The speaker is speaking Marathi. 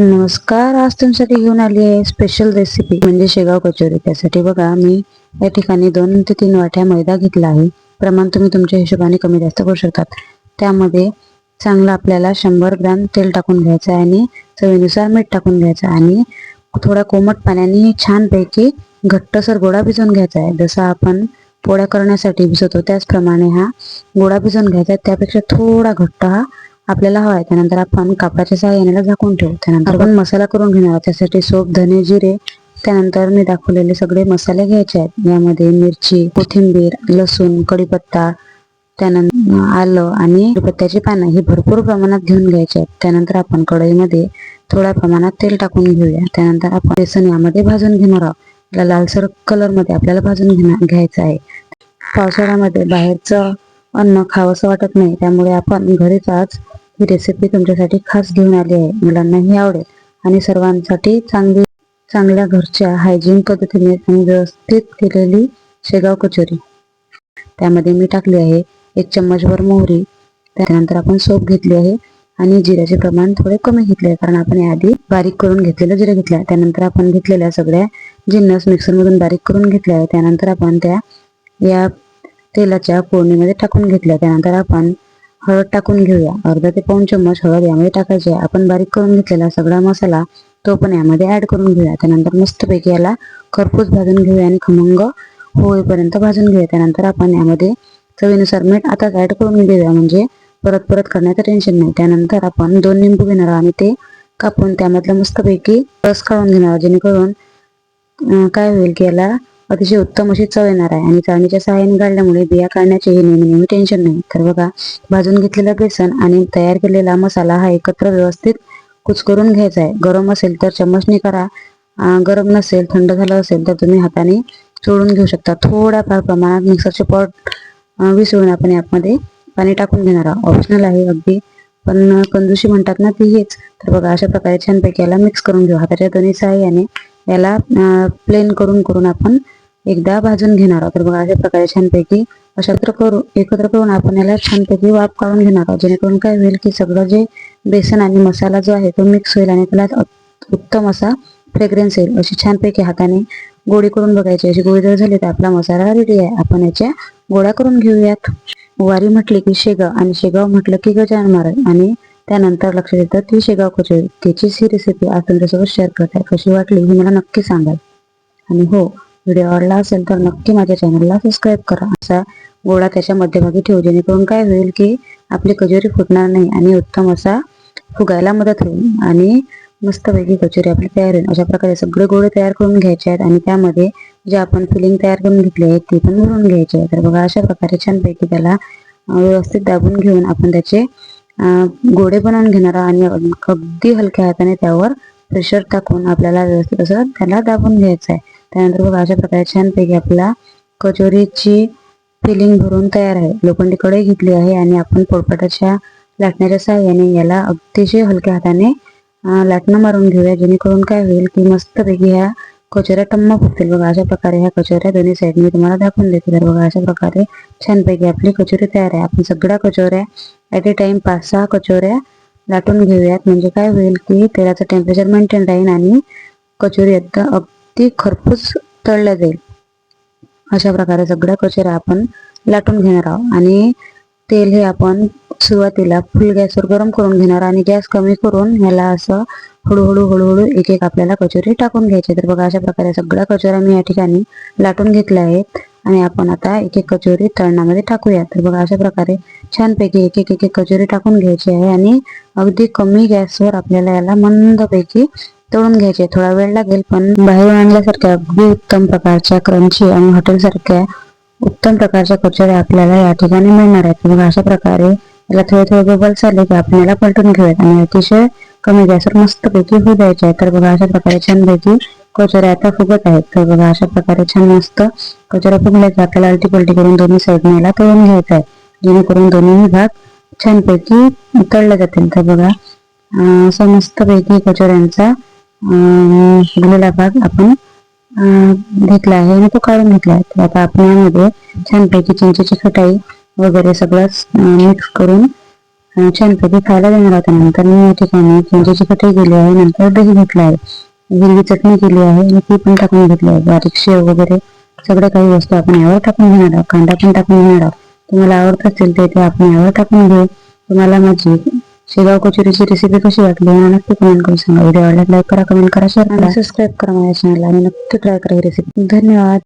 नमस्कार आज तुमच्यासाठी घेऊन आली आहे स्पेशल रेसिपी म्हणजे शेगाव कचोरी. त्यासाठी बघा मी या ठिकाणी दोन ते तीन वाट्या मैदा घेतला आहे. प्रमाण तुम्ही तुमच्या हिशोबाने कमी जास्त करू शकतात. त्यामध्ये चांगलं आपल्याला शंभर ग्राम तेल टाकून घ्यायचं आहे आणि चवीनुसार मीठ टाकून घ्यायचं आहे आणि थोड्या कोमट पाण्याने छानपैकी घट्टसर गोळा भिजवून घ्यायचा आहे. जसा आपण पोळ्या करण्यासाठी भिजवतो त्याचप्रमाणे हा गोळा भिजवून घ्यायचा आहे. त्यापेक्षा थोडा घट्ट हा आपल्याला हवा आहे त्यानंतर आपण कापडाच्या सहाय्याने झाकून ठेवू. त्यानंतर आपण मसाला करून घेणार त्यासाठी सोप धने जिरे त्यानंतर मी दाखवलेले सगळे मसाले घ्यायचे आहेत. यामध्ये मिरची कोथिंबीर लसूण कढीपत्ता त्यानंतर आलं आणि पत्त्याची पानं ही भरपूर प्रमाणात घेऊन घ्यायची आहेत. त्यानंतर आपण कढईमध्ये थोड्या प्रमाणात तेल टाकून घेऊया. त्यानंतर आपण बेसन यामध्ये भाजून घेणार आहोत. लालसर कलरमध्ये आपल्याला भाजून घेणार घ्यायचं आहे. पावसाळ्यामध्ये बाहेरचं अन्न खावंसं वाटत नाही. त्यामुळे आपण घरीच आज ही रेसिपी तुमच्यासाठी खास घेऊन आली आहे. मुलांनाही आवडेल आणि सर्वांसाठी चांगली चांगल्या घरच्या हायजीन पद्धतीने आणि व्यवस्थित केलेली शेगाव कचोरी. त्यामध्ये मी टाकली आहे एक चम्मचभर मोहरी. त्यानंतर आपण सोप घेतली आहे आणि जिऱ्याचे प्रमाण थोडे कमी घेतले आहे. कारण आपण याआधी बारीक करून घेतलेलं जिरे घेतलं आहे. त्यानंतर आपण घेतलेल्या सगळ्या जिन्नस मिक्सरमधून बारीक करून घेतल्या आहे त्यानंतर आपण त्या या तेलाच्या फोडणीमध्ये टाकून घेतल्या. त्यानंतर आपण हळद टाकून घेऊया. अर्धा ते पाऊन चम्मच हळद यामध्ये टाकायची आहे. आपण बारीक करून घेतलेला सगळा मसाला तो पण यामध्ये ऍड करून घेऊया. त्यानंतर मस्तपैकी याला खरपूस भाजून घेऊया आणि खमंग होईपर्यंत भाजून घेऊया. त्यानंतर आपण यामध्ये चवीनुसार मीठ आताच ऍड करून घेऊया. म्हणजे परत परत करण्याचं टेन्शन नाही. त्यानंतर आपण दोन लिंबू घेणार आणि ते कापून त्यामधलं मस्तपैकी रस काढून घेणार जेणेकरून काय होईल की याला अतिशय उत्तम अशी चव येणार आहे. आणि चाळणीच्या सहाय्याने गाळल्यामुळे बिया काढण्याचेही नेहमी नेहमी टेन्शन नाही. तर बघा भाजून घेतलेलं बेसन आणि तयार केलेला मसाला हा एकत्र व्यवस्थित कुचकरून घ्यायचा आहे. गरम असेल तर चम्मचने करा. गरम नसेल थंड झालं असेल तर तुम्ही हाताने चोळून घेऊ शकता. थोड्याफार प्रमाणात मिक्सरचे पॉट विसळून आपण यामध्ये पाणी टाकून घेणार आहोत. ऑप्शनल आहे अगदी. पण कंदुशी म्हणतात ना ती हेच. तर बघा अशा प्रकारे छानपैकी याला मिक्स करून घेऊ. हाताच्या दोन्ही सहाय्याने याला प्लेन करून करून आपण एकदा भाजून घेणार आहोत. तर बघा अशा प्रकारे छानपैकी अशात्र करून एकत्र करून आपण याला छानपैकी वाफ काढून घेणार आहोत. जेणेकरून काय होईल की सगळं जे बेसन आणि मसाला जो आहे तो मिक्स होईल आणि त्याला उत्तम असा फ्रेग्रन्स येईल. अशी छानपैकी हाताने गोळी करून बघायची. अशी गोळी जर झाली तर आपला मसाला रेडी आहे. आपण याच्या गोळ्या करून घेऊयात. वारी म्हटली की शेगाव आणि शेगाव म्हटलं की गजानन महाराज आणि त्यानंतर लक्षात येतं ती शेगाव कचोरी त्याचीच ही रेसिपी आज तुमच्यासोबत शेअर करत आहे. कशी वाटली ही मला नक्की सांगाल. आणि हो व्हिडिओ आवडला असेल तर नक्की माझ्या चॅनलला सबस्क्राईब करा. असा गोळा त्याच्या मध्यभागी ठेवू जेणेकरून काय होईल की आपली कचोरी फुटणार नाही आणि उत्तम असा फुगायला मदत होईल आणि मस्तपैकी कचोरी आपली तयार होईल. अशा प्रकारे सगळे गोळे तयार करून घ्यायचे आहेत आणि त्यामध्ये जे आपण फिलिंग तयार करून घेतली आहे ती पण भरून घ्यायची आहे तर बघा अशा प्रकारे छानपैकी त्याला व्यवस्थित दाबून घेऊन आपण त्याचे गोडे गोळे बनवून घेणार आणि अगदी हलक्या हाताने त्यावर प्रेशर टाकून आपल्याला व्यवस्थित असं त्याला दाबून घ्यायचं आहे. त्यानंतर बघा अशा प्रकारे छानपैकी आपला कचोरीची फिलिंग भरून तयार आहे. लोखंडी कढई घेतली आहे आणि आपण पोळपाटाच्या लाटण्याच्या सहाय्याने याला अतिशय हलक्या हाताने लाटणं मारून घेऊया. जेणेकरून काय होईल की मस्तपैकी ह्या कचोऱ्या टम्मा फुटतील. बघा अशा प्रकारे ह्या कचोऱ्या दोन्ही साईड मी तुम्हाला दाखवून देते. तर बघा अशा प्रकारे छानपैकी आपली कचोरी तयार आहे. आपण सगळ्या कचोऱ्या ॲट ए टाइम पाच सहा कचोऱ्या लाटून घेऊयात. म्हणजे काय होईल की तेलाचं टेम्परेचर मेंटेन राहील आणि कचोरी आता ती खरपूस तळल्या जाईल. अशा प्रकारे सगळ्या कचऱ्या आपण लाटून घेणार आहोत आणि तेल हे आपण सुरुवातीला फुल गॅसवर गरम करून घेणार आणि गॅस कमी करून ह्याला असं हळूहळू हळूहळू एक एक आपल्याला कचोरी टाकून घ्यायची. तर बघा अशा प्रकारे सगळ्या कचोऱ्या मी या ठिकाणी लाटून घेतल्या आहेत आणि आपण आता एक एक कचोरी तळणामध्ये टाकूया. तर बघा अशा प्रकारे छानपैकी एक एक एक एक कचोरी टाकून घ्यायची आहे आणि अगदी कमी गॅसवर आपल्याला याला मंदपैकी तळून घ्यायचे. थोडा वेळ लागेल पण बाहेरून आणल्यासारख्या अगदी उत्तम प्रकारच्या क्रंची आणि हॉटेलसारख्या उत्तम प्रकारच्या कचोऱ्या आपल्याला या ठिकाणी मिळणार आहेत. मग अशा प्रकारे याला थोडे थोडे बबल्स आले की आपण याला पलटून घेऊयात आणि अतिशय कमी गॅसवर मस्तपैकी होऊ द्यायचे आहे. तर बघा अशा प्रकारे छानपैकी कचोऱ्या आता फुगत आहेत. तर बघा अशा प्रकारे छान मस्त कचोऱ्या फुगल्या की आपल्याला अल्टी पलटी करून दोन्ही साईडने याला तळून घ्यायचं आहे. जेणेकरून दोन्ही भाग छानपैकी तळले जातील. तर बघा समस्त असं मस्तपैकी कचोऱ्यांचा अं, भाग आपण घेतला आहे आणि तो काढून घेतला आहे. तर आता आपण यामध्ये छानपैकी चिंचेची खटाई वगैरे सगळं मिक्स करून छानपैकी खायला देणार होता नंतर मी या ठिकाणी चिंचेची कटाई केली आहे नंतर दही घेतला आहे. हिरवी चटणी केली आहे आणि ती पण टाकून घेतली आहे. बारीक शेव वगैरे सगळ्या काही वस्तू आपण यावर टाकून घेणार आहोत. कांदा पण टाकून घेणार आहोत. तुम्हाला आवडत असेल तर ते आपण यावर टाकून घेऊ. तुम्हाला माझी शेगाव कचोरीची रेसिपी कशी वाटली मला नक्की कमेंट करून सांगा. व्हिडिओ आवडला लाईक करा कमेंट करा शेअर करा. सबस्क्राईब करा माझ्या चॅनलला आणि नक्की ट्राय करा ही रेसिपी धन्यवाद.